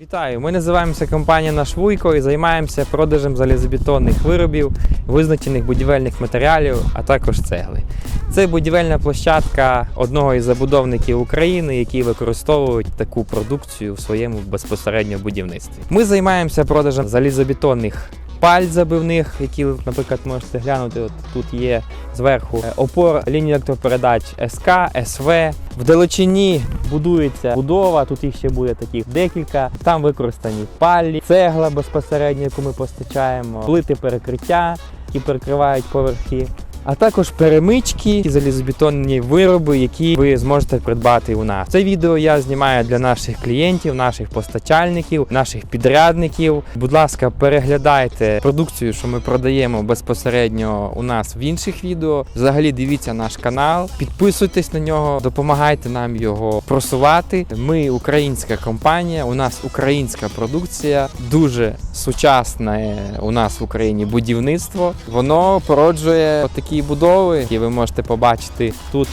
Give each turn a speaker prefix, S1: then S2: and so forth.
S1: Вітаю! Ми називаємося компанія Наш Вуйко і займаємося продажем залізобетонних виробів, визначених будівельних матеріалів, а також цегли. Це будівельна площадка одного із забудовників України, які використовують таку продукцію в своєму безпосередньо будівництві. Ми займаємося продажем залізобетонних паль забивних, які, ви, наприклад, можете глянути. От тут є зверху е, опор лінії електропередач СК, СВ. В далечині будується будова, тут їх ще буде таких декілька. Там використані палі, цегла безпосередньо, яку ми постачаємо, плити перекриття, які перекривають поверхи. А також перемички і залізобетонні вироби, які ви зможете придбати у нас. Це відео я знімаю для наших клієнтів, наших постачальників, наших підрядників. Будь ласка, переглядайте продукцію, що ми продаємо безпосередньо у нас в інших відео. Взагалі дивіться наш канал, підписуйтесь на нього, допомагайте нам його просувати. Ми українська компанія, у нас українська продукція, дуже сучасне у нас в Україні будівництво. Воно породжує такі будови, які ви можете побачити тут